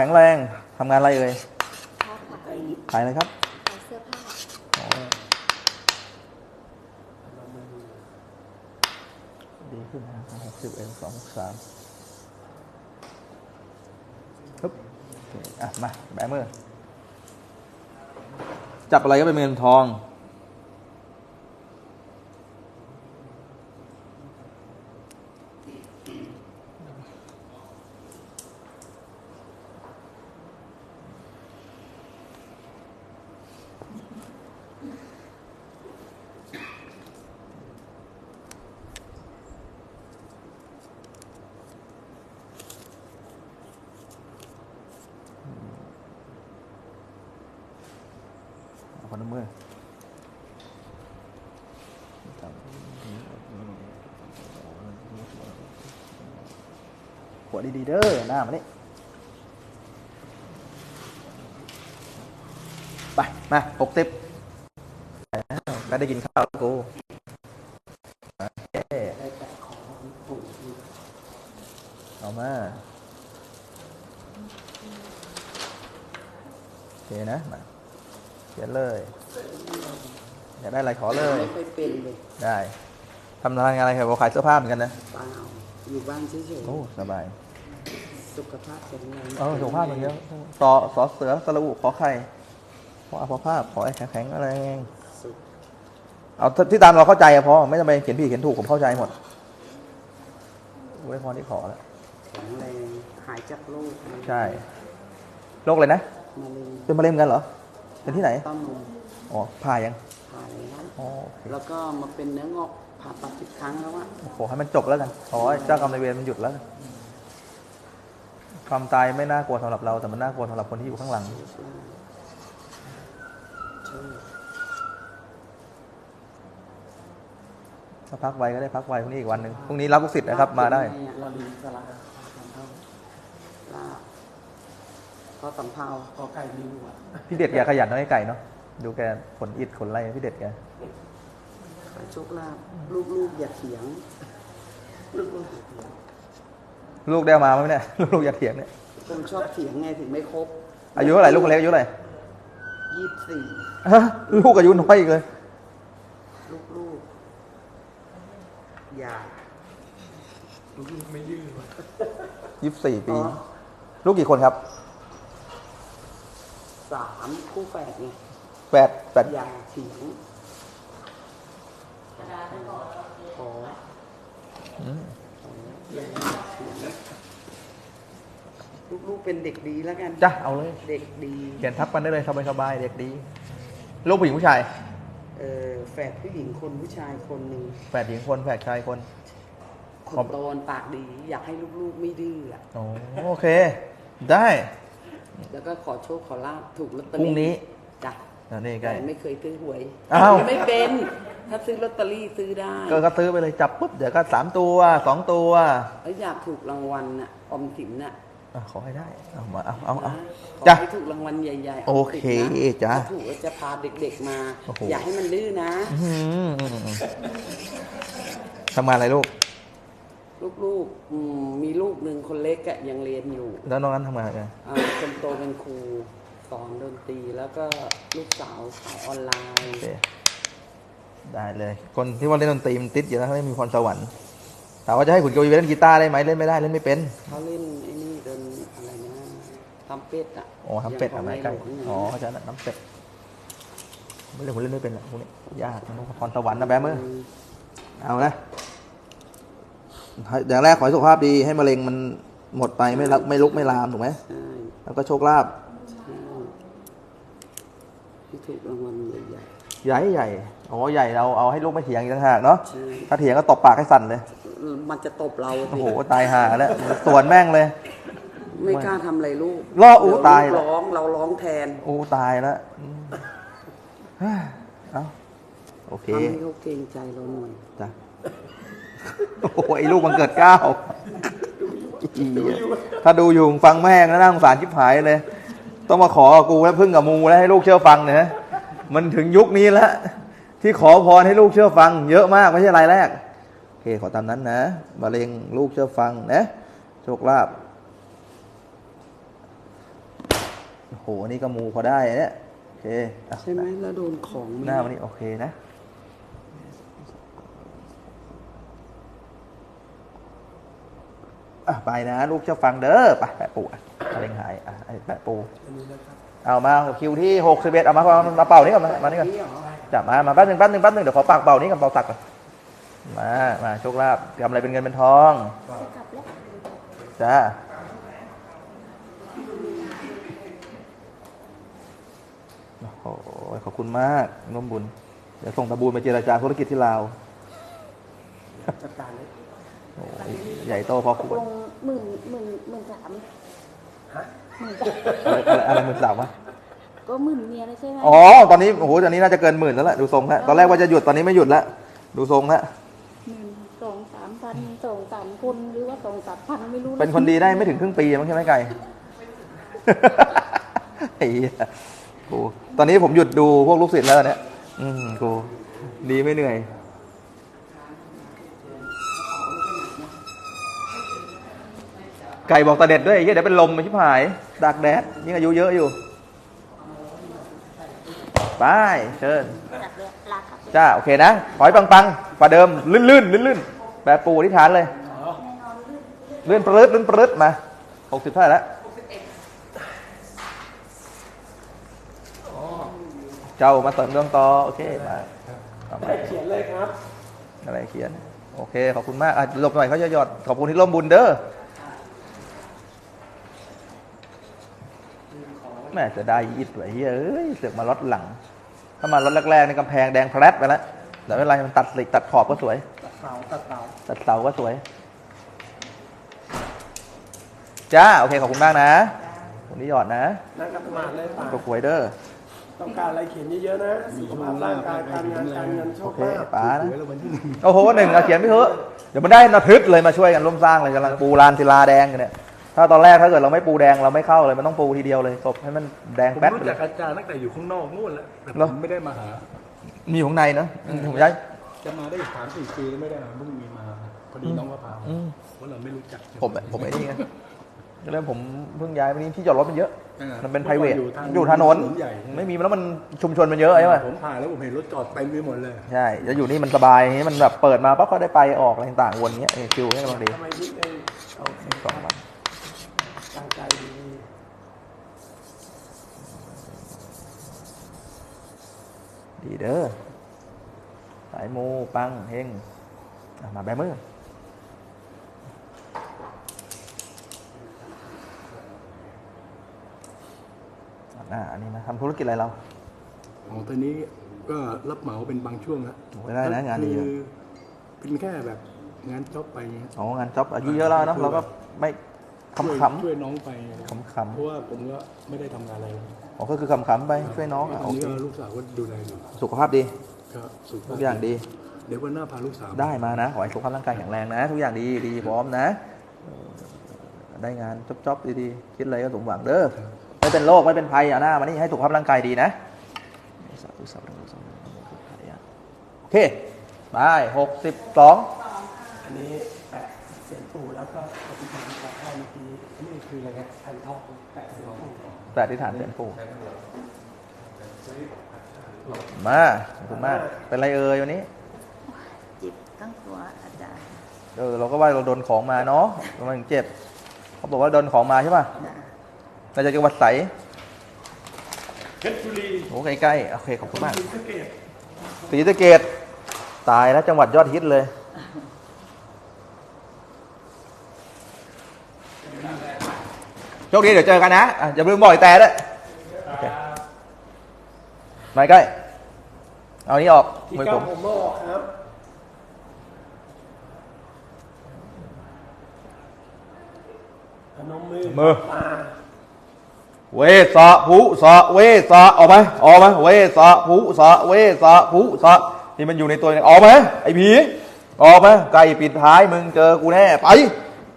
แข็งแรงทำงานอะไรเอ่ยค้าขายขายอะไรครับขายเสื้อผ้าอ๋อดีขึ้นนะหกสิบเอ็ดสองสามปึ๊บโอเคอะ มา แบมือ จับอะไรก็เป็นเงินทอง เมือหัวดีๆเด้อหน้ามานี่ไป มาหกสิบก็ได้กินข้าวแล้วกูอเอามาโอเคนะมา ขียนเลย อยากได้อะไรขอเลย ไม่ค่อยเป็นเลยได้ทำงานอะไรครับขายเสื้อผ้าเหมือนกันนะเปล่าอยู่บ้านเฉยโอ้สบายๆสุขภาพแข็งแรงเออสุขภาพมันเยอะสอสอเสือสระอุขอไข่ขออภภาพขอไอ้แข็งๆอะไรสุขเอาที่ตามเราเข้าใจอะพอไม่จำเป็นเขียนผิดเขียนถูกผมเข้าใจหมดไว้พอที่ขอแล้วแข็งแรงหายจากโรคใช่โรคอะไรนะมะเร็งเป็นมะเร็งกันเหรอ เป็นที่ไหนเต้านมอ๋อผ่ายังผ่าแล้วอ๋อโอเคแล้วก็มาเป็นเนื้องอกผ่าตัดอีกครั้งแล้วอะขอให้มันจบแล้วกันขอให้เจ้ากรรมนายเวรมันหยุดแล้วกันความตายไม่น่ากลัวสำหรับเรา แต่มันน่ากลัวสำหรับคนที่อยู่ข้างหลังใช่ถ้าพักไวก็ได้พักไวพรุ่งนี้อีกวันหนึ่งพรุ่งนี้รับลูกศิษย์นะครับ มาได้ เราดีสลัดลาบ ก็สำเภาก็ไก่มีหัวพี่เด็ดแกขยันน้อยไก่เนาะดูแกขนอิดขนไรพี่เด็ดแกขายโชคลาภลูกๆอย่าเถียงลูกๆอย่าเถียงลูกได้เอามาไหมเนี่ยลูกอย่าเถียงเนี่ยผมชอบเถียงไงถึงไม่ครบ อายุเท่าไหร่ลูกคนเล็กอายุเท่าไหร่ยี่สิบสี่ฮะลูกอายุน้อยอีกเลยลูกๆอย่ายี่สิบสี่ปี ลูกกี่คนครับ สามคู่แฝดไงแปดแปดอย่าเถียงขออืมอย่าเถียงลูกๆเป็นเด็กดีแล้วกัน จ้ะเอาเลย เด็กดีเขียนทับกันได้เลยสบายสบายๆเด็กดี ลูกผู้หญิงผู้ชาย เออแฝดผู้หญิงคนผู้ชายคนหนึ่งแฝดหญิงคนแฝดชายคนคขอบนโตนปากดี อยากให้ลูกๆไม่ดื้ออะโอ้โอเค ได้ แล้วก็ขอโชคขอลาบถูกลอตเตอพรุ่รี่งนี้จ้ะนั่นนี่ใกล้ แต่ไม่เคยซื้อหวยอ้าว ไม่เป็น ถ้าซื้อลอตเตอรี่ซื้อได้ก็ก็ซื้อไปเลยจับปุ๊บเดี๋ยวก็สามตัวสองตัวแล้วอยากถูกรางวัลน่ะออมสินน่ะอะขอให้ได้เอามาเอาเอาเอานะขอจ้ะ ให้ถูกรางวัลใหญ่ๆโอเคมสินนะจ้ะถ้าถูกแล้วจะพาเด็กๆมา โอ้โห อย่าให้มันดื้อนะ อื้อหืออื้อหือทำงานอะไรลูก ลูกๆอืมมีลูกหนึ่งคนเล็กอะยังเรียนอยู่แล้วน้องนั้นทำงานอะไรอ่าคนโตเป็นครูสอนดนตรีแล้วก็ลูกสาวขายออนไลโอน์ เคได้เลย คนที่ว่าเล่นดนตรีมันติดอยู่แล้วเขาไม่มีพรสวรรค์ถามว่าจะให้ขุนกวีไปเล่นกีตาร์ได้ไหมเล่นไม่ได้เล่นไม่เป็น เขาเล่นไอ้นี่ดนอะไรนะทำเป็ดอะอ๋อทำเป็ดย่างทำขอะงไรในใกล้หลวงเนี่ยอ๋อเขาใจะน้ำเป็ดไม่เล่นผมเล่นไม่เป็นหรอกพวกนี้ยากมันต้องพรสวรรค์นะแบมเมอร์เอานะ อย่างแรกขอให้สุขภาพดีให้มะเร็งมันหมดไปไม่รักไม่ลุกไม่ลามถูกไหมใช่แล้วก็โชคลาภใช่ที่ถูกรางวัลใหญ่ใหญ่ใหญ่อ๋อใหญ่เราเอาให้ลูกไม่เถียงอีกต่างหากเนาะๆใช่ถ้าเถียงก็ตบปากให้สั่นเลยมันจะตบเราโอ้สิโหตายห่าแล้วสวนแม่งเลย ไม่กล้าทำอะไรลูกล่ออูเดี๋วตาย ลูกร้องเราร้องแทนโอ้ตายแล้วอืมเฮ้ยเอาโอเคทำให้เขาเกรงใจเราหน่อย จ้ะ โอ้โหไอ้ลูกมันเกิดเกล้าอีถ้าดูอยู่ฟังแม่งแล้วน่าสงสารชิบหายเลย ต้องมาขอกับกูแล้วพึ่งกับมูแล้วให้ลูกเชื่อฟังเนี่ยนะมันถึงยุคนี้แล้วที่ขอพรให้ลูกเชื่อฟัง เยอะมากไม่ใช่รายแรกโอเคขอตามนั้นนะมะเร็งลูกเชื่อฟังนะโชคลาภโอ้โหนี่ก็มูพอได้เนี่ยโอเคอะใช่ไหมแล้วโดนของหน้ามันนี่โอเคนะ อะ ไปนะ ลูกเจ้าฟังเด้อไปแปะปูอะไรหายอะไอ้แปะปูเอามาคิวที่หกสิบเอ็ดเอามาเอามาเป่านี้ก่อนมานี่ก่อนจับมามาแป๊บหนึ่งแป๊บหนึ่งแป๊บหนึ่งเดี๋ยวขอปากเป่านี้ก่อนเป่าตักก่อนมามาโชคลาภทำอะไรเป็นเงินเป็นทองจ้าโอ้ขอบคุณมากร่วมบุญ เดี๋ยวส่งตะบูนไปเจราจาธุรกิจที่ลาวจัดการเลย โอ้โหใหญ่โตพอควลรงหมื่นหมื่นหมื่นสามฮะหมื่นอะไรอะไรอะไรหมื่นสามวะก็หมื่นเมียเลยใช่ไหมอ๋อ ตอนนี้โอ้โหตอนนี้น่าจะเกินหมื่นแล้วล่ะดูทรงแล้วตอนแรกว่าจะหยุดตอนนี้ไม่หยุดแล้วดูทรงแล้วหมื่นสองสามพันสองสามคนหรือว่าสองสามพันไม่รู้ะเป็นคนดีได้ไม่ถึงครึ่งปีมั้งใช่ไหมไก่ ไอ้เหี้ยกูตอนนี้ผมหยุดดูพวกลูกศิษย์แล้วเนี่ยอืมกูดีไม่เหนื่อย ไก่บอกตาเด็ดด้วยไอ้เหี้ยเดี๋ยวเป็นลมไปชิบหายดักแดดยิ่งอายุเยอะอยู่ไปเชิญจ้าโอเคนะขอให้ปังๆกว่าเดิมลื่นลื่นลื่นลื่นแบบปูที่ฐานเลยลื่นปรื๊ดลื่นปรื๊ดมาหกสิบเท่าแล้วเจ้ามาเติมดวงต่อโอเคมาต่อไปเขียนเลยครับอะไรเขียน โอเค ขอบคุณมากอะหลบหน่อยเขาจะหยอดขอบคุณที่ร่วมบุญเด้อ แม่จะได้ยิดไว้เฮ้ยเสือกมาล็อตหลัง ถ้ามาล็อตแรกๆในกำแพงแดงแพรดไปแล้วแต่ไม่เป็นไรมันตัดสลิกตัดขอบก็สวย ตัดเสาตัดเสาตัดเสาก็สวย จ้า โอเค ขอบคุณมากนะวันนี้หยอดนะนั่งกับสมาธิเลยป่ะตัวหวยเด้อต้องการอะไรเขียนเยอะๆนะสุขภาพร่างกายการงานการเงินโชโอคเคลาภป๋านะ โอ้โหหนึ่งเอาเขียนไม่เถอะ เดี๋ยวมันได้นาทึกเลยมาช่วยกันร่วมสร้างเลยกำลังปูลานศิลาแดงกันเนี่ย ถ้าตอนแรกถ้าเกิดเราไม่ปูแดงเราไม่เข้าเลยมันต้องปูทีเดียวเลยศพให้มันแดงผมแป๊ดไปรู้เลจัย กอาจารย์ตั้งแต่อยู่ข้างนอกนู่นแล้วแต่เหรอผมไม่ได้มาหา มีอยู่ข้างในเนอะอืมผมย้ายจะมาได้สามสี่ปีแล้วไม่ได้มาเพิ่งมีมาพอดีน้องก็พาอืมเพราะเราไม่รู้จักผมผมไอ้นี่ไงแล้วผมเพิ่งย้ายไปนี่ที่จอดรถมันเยอะ อ่ามันเป็น private อยู่ทางอยู่ถนนถนน ใหญ่ไม่มีแล้วมันชุมชนมันเยอะใช่ไหม ผมผ่านแล้วผมเห็นรถจอดเต็มไปหมดเลยใช่จะอยู่นี่มันสบายนี่มันแบบเปิดมาปั๊บก็ได้ไปออกอะไรต่างๆวนเงี้ยเออคิวให้กำลังดีทำไมคิดเองเอาสองวัน ตั้งใจดี ดีเด้อสายมูปังเฮงอะมาแบมืออะอันนี้นะทำธุรกิจอะไรเราของตอนนี้ก็รับเหมาเป็นบางช่วงนะโอ้ยได้นะงานดีคือะอเป็นแค่แบบงานจ็อบไปเงี้ยอ๋องานจ็อบอายุเยอะแล้วเนอะเราก็ไม่ ขช่วยำช่วยน้องไปๆขำเพราะว่าผมก็ไม่ได้ทำงานอะไรแล้วๆอ๋อก็คือขำๆไปช่วยน้องอะตโออนนี้เคก็ลูกสาวก็ดูแลอยู่สุขภาพดีก็สุขภพทุกอย่างดี เดี๋ยววันหน้าพาลูกสาวได้มานะ ขอให้สุขภาพร่างกายแข็งแรงนะ ทุกอย่างดีดีพร้อมนะเออได้งานจ๊อบๆดีๆ คิดอะไรก็สมหวังเด้อไม่เป็นโรคไม่เป็นภัยอะหน้ามานี่ให้สุขภาพร่างกายดีนะสาธุสาธุสาธุโอเคไปหกสิบสองอันนี้แปะ เสียงปู่แล้วก็ปฏิบัติการให้เมื่อกี้นี่คืออะไรครับแผ่นทองแปะเสียงปู่แต่ที่ฐานเสียนปู่มาขอบคุณมาก เป็นไรเอ่ยวันนี้ จิบตั้งตัวอาจารย์เออเราก็ว่าเราโดนของมาเนาะทำไมถึงเจ็บเขาบอกว่าโดนของมาใช่ป่ะเราจะจังหวัดใสเพชรบุรีโอ้ใกล้ๆโอเคขอบคุณมากศรีสะเกษศรีสะเกดตายแล้วจังหวัดยอดฮิตเลย โชคดีเดี๋ยวเจอกันนะอะอย่าลืมบอกไอ้แต่ด้วยโอเคมาใกล้เอานี้ออกที่มือเก้าผมผมบอกครับพนมมือมือมาเวสะภูสะเวสะออกไหมออกไหมเวสะภูสะเวสะภูสะที่มันอยู่ในตัวเนี่ยออกไหมไอ้ผีออกไหมไก่ปิดท้ายมึงเจอกูแน่ไป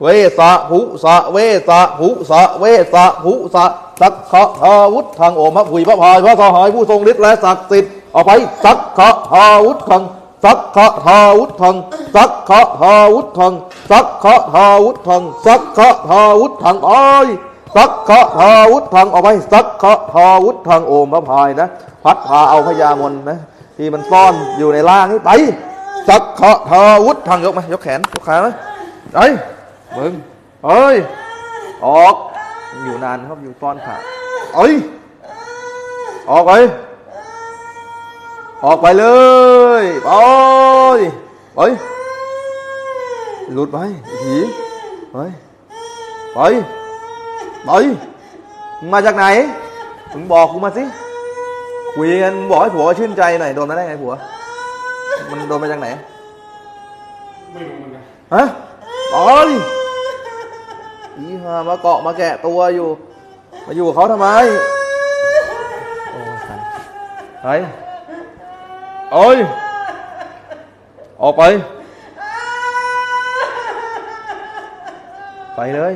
เวสะภูสะเวสะภูสะเวสะภูสะสักขะทาวุธทางโอมพระผุยพระพายพระสหายผู้ทรงฤทธิ์และศักดิ์สิทธิ์ออกไปสักขะทาวุธทางสักขะทาวุธทางสักขะทาวุธทางสักขะทาวุธทางสักขะทาวุธทางอ้อยสักขะทาวุธทางออกไปสักขะทาวุธทางโอมพระพายนะ พัดพาเอาพญามนนะที่มันซ่อนอยู่ในล่างนี่ไปสักขะทาวุธทางยกมายกแขนยกขาไหมไอ้ ยมึงเอ้ย ออก อยู่นานครับอยู่ซ่อนขาเอ้ย ออกไป ออกไปเลยไปไปหลุดไปผีไปไปไปมึงมาจากไหน มึงบอกกูมาสิคุยกันบอกให้ผัวชื่นใจหน่อยโดนมาได้ไงผัว มันโดนมาจากไหน ไม่รู้เหมือนกันฮะไป อีห่ามาเกาะมาแกะตัวอยู่ มาอยู่กับเขาทำไมโอ้ยสันไปเอ้ยออกไป ไปเลย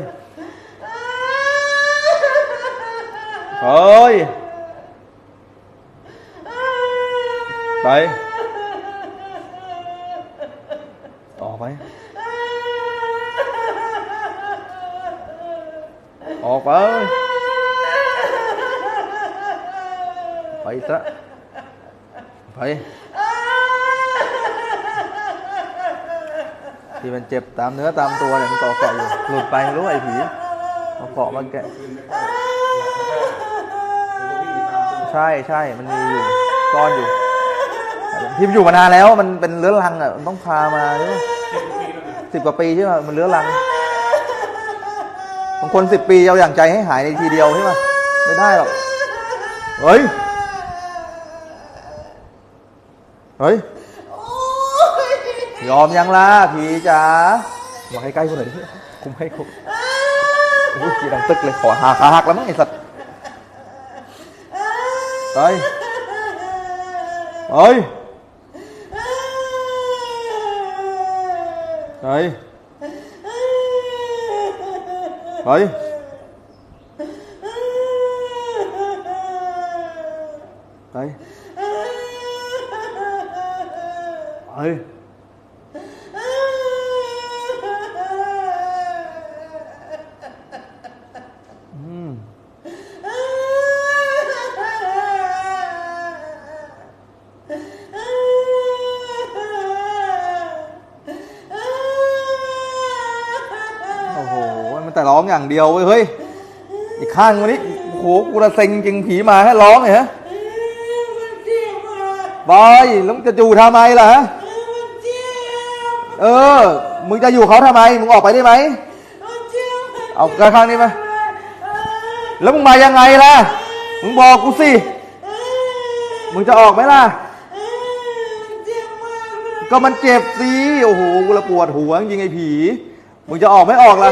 เฮ้ยไป ออกไป ออกไป ไปซะไปที่มันเจ็บตามเนื้อตามตัวเนี่ยมันเกาะเกาะอยู่หลุดไปรู้ไอ้ผีมาเกาะมาแกะคืนแก็วิ่ใช่ใช่มันมีอยู่ซ่อนอยู่ที่มันอยู่มานานแล้วมันเป็นเรื้อรังอะมันต้องพามาหรือเปล่าเจ็ดกว่าปีแล้วนะสิบกว่าปีใช่ไหมมันเรื้อรังางคนสิบปีเอาอย่างใจให้หายในทีเดียวใช่ไหมไม่ได้หรอก เฮ้ย เฮ้ย ยอมยังล่ะผีจ๋ามาใกล้ๆกูหน่อยดิคุมให้คุมโอ้ยจีดังตึกเลยขอหาขาหักแล้วมั้งไอ้สัตว์เฮ้ย เฮ้ย เฮ้ย ไปเฮ้ย อืม โอ้โห มันแต่ร้ องอย่างเดียวเว้ยเฮ้ยอีกข้างวันนี้โอ้โหกูระเซ็งจริงผีมาให้ร้องเหรอบอยแล้วมึงจะอยู่ทำไมล่ะฮะเออ มึงจะอยู่เขาทำไม มึงออกไปได้ไหมเอากระข้างนี้มาแล้วมึงมายังไงล่ะ มึงบอกกูสิ มึงจะออกไหมล่ะ ก็มันเจ็บสิ โอ้โห กูละปวดหัวจริงไอ้ผี มึงจะออกไม่ออกล่ะ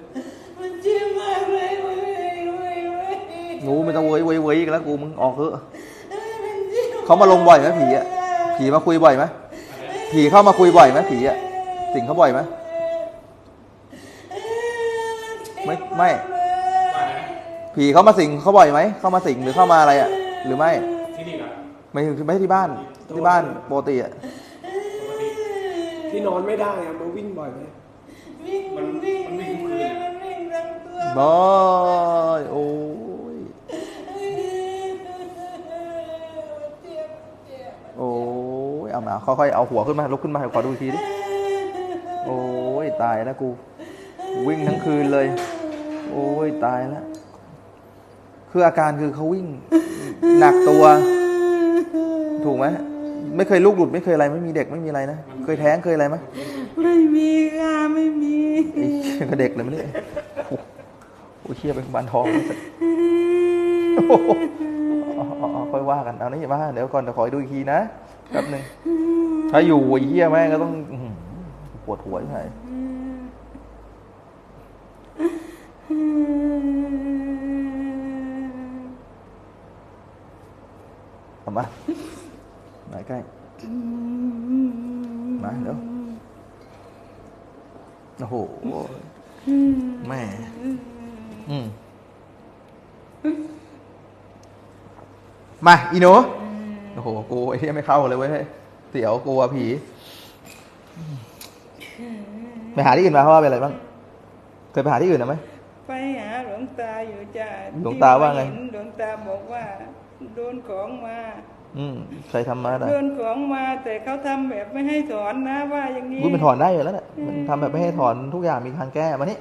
กันแล้วกู มึงออกเถอะเขามาลงบ่อยไหมผีอะ ผีมาคุยบ่อยไหมผีเข้ามาคุยบ่อยไหมผีอะ สิ่งเขาบ่อยไหมไม่ไม่ว่าไงผีเขามาสิงเขาบ่อยไหม เข้ามาสิงหรือเข้ามาอะไรอะ หรือไม่ที่นี่เหรอไม่ถึงไม่ใช่ที่บ้าน ที่บ้านปกติอะปกติที่นอนไม่ได้อะมันวิ่งบ่อยไหมมันมันวิ่งทุกคืนเลยบอยโอ้ย โอ้ ยเอามาค่อยๆเอาหัวขึ้นมาลุกขึ้นมาขอดูอีกทีดิโอ้ยตายแล้วกู วิ่งทั้งคืนเลย โอ้ยตายแล้วคืออาการคือเขาวิ่ง หนักตัว ถูกไหมไม่เคยลูกหลุดไม่เคยอะไรไม่มีเด็กไม่มีอะไรนะเคยแท้งเคยอะไรไหมไม่มีค่ะไม่มีไอ้เหี้ยกับเด็กเลยไม่ได้โอ้โหโอ้ยเชี่ยเป็นบานทองโอ้โหเอาเอาเอาค่อยว่ากันเอานี่มาเดี๋ยวก่อนเดี๋ยวขอดูอีกทีนะ แป๊บหนึงถ้าอยู่ไอ้เหี้ยแม่งก็ต้องปวดหัวยังไงเอามามาใกล้มาเดี๋ยวโอ้โหแม่อืมมาอีหนู โอ้โหกูไอ้ที่ไม่เข้าเลยเว้ยเสียวกลัวผีไปหาที่อื่นมาเพราะว่าเป็นอะไรบ้างเคยไปหาที่อื่นนะไหมไปหาหลวงตาอยู่จ้ะหลวงตาว่าไงที่มเห็นหลวงตาบอกว่า โดนของมา อืมใครทำมาน่ะโดนของมาแต่เขาทำแบบไม่ให้ถอนนะ ว่าอย่างนี้กูมันถอนได้อยู่แล้วเนี่ยมันทำแบบไม่ให้ถอนทุกอย่างมีทางแก้มานี่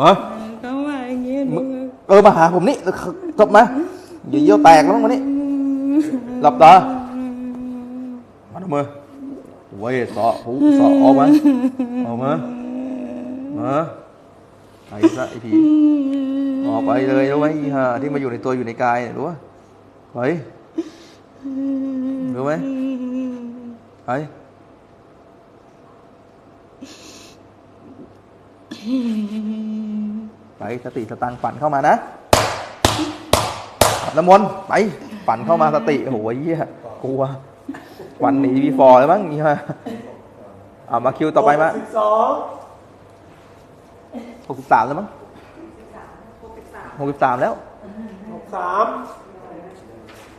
มาเขาว่าอย่างนี้หนูเออมาหาผมนี่จบมาอย่าเยี่ยวแตกแล้วมั้งมานี่ หลับตามาดูมือเว้ยสอหูสอออกมาออกมามาไอ้ซะไอ้ผีออกไปเลยรู้ไหมอีห่าที่มาอยู่ในตัวอยู่ในกายเนี่ยรู้ปะไปรู้ไหมไปไปสติสตังฝันเข้ามานะน้ำมนต์ไป ฝันเข้ามาสติโอ้โหเหี้ยกลัววันหนีวีฟอร์แล้วมั้งนี่ฮะเอามาคิวต่อไปมาสิบสองหกสิบสามแล้วมั้งหกสิบสามแล้วหกสาม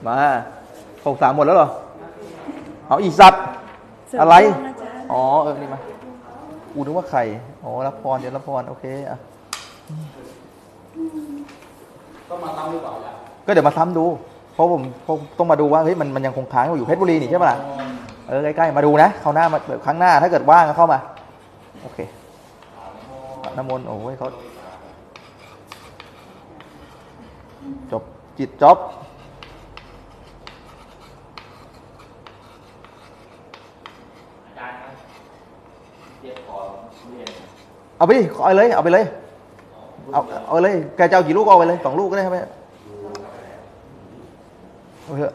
มาหกสามหมดแล้วเหรอเอาอีสัตว์อะไร อ๋อเออนี่มากูนึกว่าใครอ๋อรับพรเดี๋ยวรับพรโอเคอะต้องมาตั้งหรือเปล่าล่ะก็เดี๋ยวมาซ้ำดู เพราะผมผมต้องมาดูว่าเฮ้ยมันมันยังคงค้างอยู่เพชรบุรีนี่ใช่ปะล่ะเออใกล้ๆมาดูนะคราวหน้ามาครั้งหน้าถ้าเกิดว่างก็เข้ามา โอเคน้ำมนต์โอ้ยเขาจบจิตจบเอาไปดิเอาไปเลย เอาไปเลย เอาเอาไปเลย แกจะเอากี่ลูกก็เอาไปเลยสองลูกก็ได้ครับแม่ เอเถอะ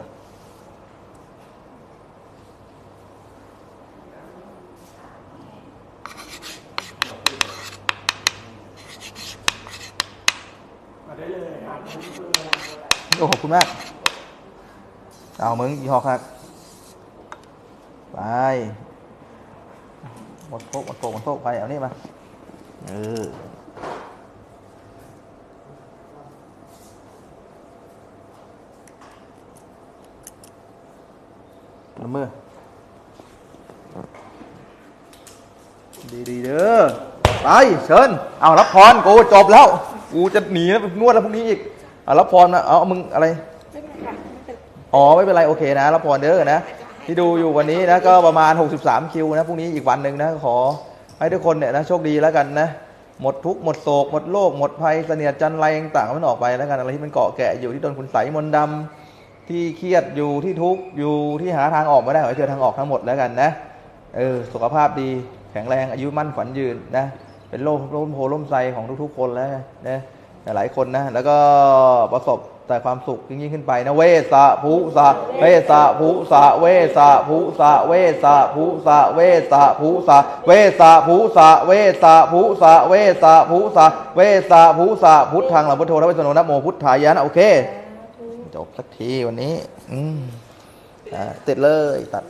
มาได้เลยอ่านผมเพื่อโอ้ขอบคุณมาก เอามึงยี่ห้อครับไปหมดโคกหมดโคกหมดโคกไป เอานี่มา เออ น้ำมือดีดีๆเด้อไปเชิญเอารับพรกูจบแล้วกูจะหนีแล้วไปนวดแล้วพรุ่งนี้อีกเอารับพรมาเอาเอามึงอะไรอ๋อไม่เป็นไรโอเคนะรับพรเด้อนะที่ดูอยู่วันนี้นะก็ประมาณ 63 คิวนะพรุ่งนี้อีกวันหนึ่งนะขอให้ทุกคนเนี่ยนะโชคดีแล้วกันนะหมดทุกข์หมดโศกหมดโรคหมดภัยเสนียดจันไรต่างๆมันออกไปแล้วกันอะไรที่มันเกาะแกะอยู่ที่โดนคุณใสยมนต์ดำ ที่เครียดอยู่ที่ทุกข์อยู่ที่หาทางออกไม่ได้ขอให้เจอทางออกทั้งหมดแล้วกันนะเออสุขภาพดีแข็งแรงอายุมั่นขวัญยืนนะเป็นโลมร่มโพล่มไทรของทุก ๆ คนแล้วนะหลายคนนะ แล้วก็ประสบแต่ความสุขยิ่งขึ้นไปนะเวสะภูสะเวสะภูสะเวสะภูสะเวสะภูสะเวสะภูสะเวสะภูสะเวสะภูสะเวสะภูสะเวสะภูสะพุทธังหลังพุทโธนะเวสโนนะโมพุทธายะนะโอเค จบสักทีวันนี้ อืมเสร็จเลยตัด